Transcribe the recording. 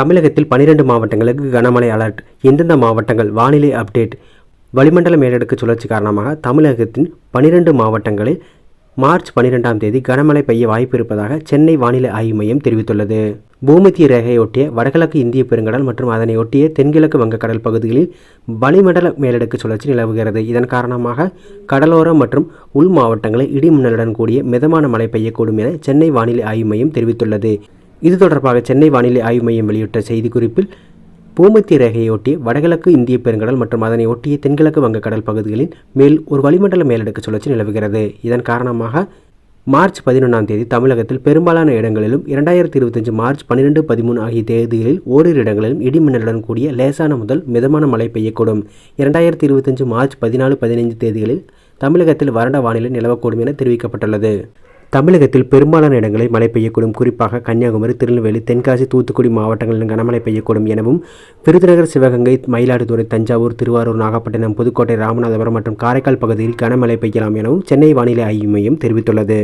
தமிழகத்தில் பனிரெண்டு மாவட்டங்களுக்கு கனமழை அலர்ட். எந்தெந்த மாவட்டங்கள்? வானிலை அப்டேட். வளிமண்டல மேலடுக்கு சுழற்சி காரணமாக தமிழகத்தின் பனிரெண்டு மாவட்டங்களில் மார்ச் பனிரெண்டாம் தேதி கனமழை பெய்ய வாய்ப்பு இருப்பதாக சென்னை வானிலை ஆய்வு மையம் தெரிவித்துள்ளது. பூமத்திய ரேகையொட்டிய வடகிழக்கு இந்திய பெருங்கடல் மற்றும் அதனை ஒட்டிய தென்கிழக்கு வங்கக்கடல் பகுதிகளில் வளிமண்டல மேலடுக்கு சுழற்சி நிலவுகிறது. இதன் காரணமாக கடலோரம் மற்றும் உள் மாவட்டங்களில் இடி மின்னலுடன் கூடிய மிதமான மழை பெய்யக்கூடும் என சென்னை வானிலை ஆய்வு மையம் தெரிவித்துள்ளது. இது தொடர்பாக சென்னை வானிலை ஆய்வு மையம் வெளியிட்ட செய்திக்குறிப்பில் பூமத்திய ரேகையொட்டிய வடகிழக்கு இந்திய பெருங்கடல் மற்றும் அதனை ஒட்டிய தென்கிழக்கு வங்கக்கடல் பகுதிகளின் மேல் ஒரு வளிமண்டல மேலடுக்கு சுழற்சி நிலவுகிறது. இதன் காரணமாக மார்ச் பதினொன்றாம் தேதி தமிழகத்தில் பெரும்பாலான இடங்களிலும் இரண்டாயிரத்தி இருபத்தஞ்சு மார்ச் பன்னிரெண்டு பதிமூணு ஆகிய தேதிகளில் ஓரிரு இடங்களிலும் இடிமின்னலுடன் கூடிய லேசான முதல் மிதமான மழை பெய்யக்கூடும். இரண்டாயிரத்தி இருபத்தஞ்சு மார்ச் பதினாலு பதினைந்து தேதிகளில் தமிழகத்தில் வறண்ட வானிலை நிலவக்கூடும் என தெரிவிக்கப்பட்டுள்ளது. தமிழகத்தில் பெரும்பாலான இடங்களில் மழை பெய்யக்கூடும். குறிப்பாக கன்னியாகுமரி திருநெல்வேலி தென்காசி தூத்துக்குடி மாவட்டங்களில் கனமழை பெய்யக்கூடும் எனவும் விருதுநகர் சிவகங்கை மயிலாடுதுறை தஞ்சாவூர் திருவாரூர் நாகப்பட்டினம் புதுக்கோட்டை ராமநாதபுரம் மற்றும் காரைக்கால் பகுதியில் கனமழை பெய்யலாம் எனவும் சென்னை வானிலை ஆய்வு மையம் தெரிவித்துள்ளது.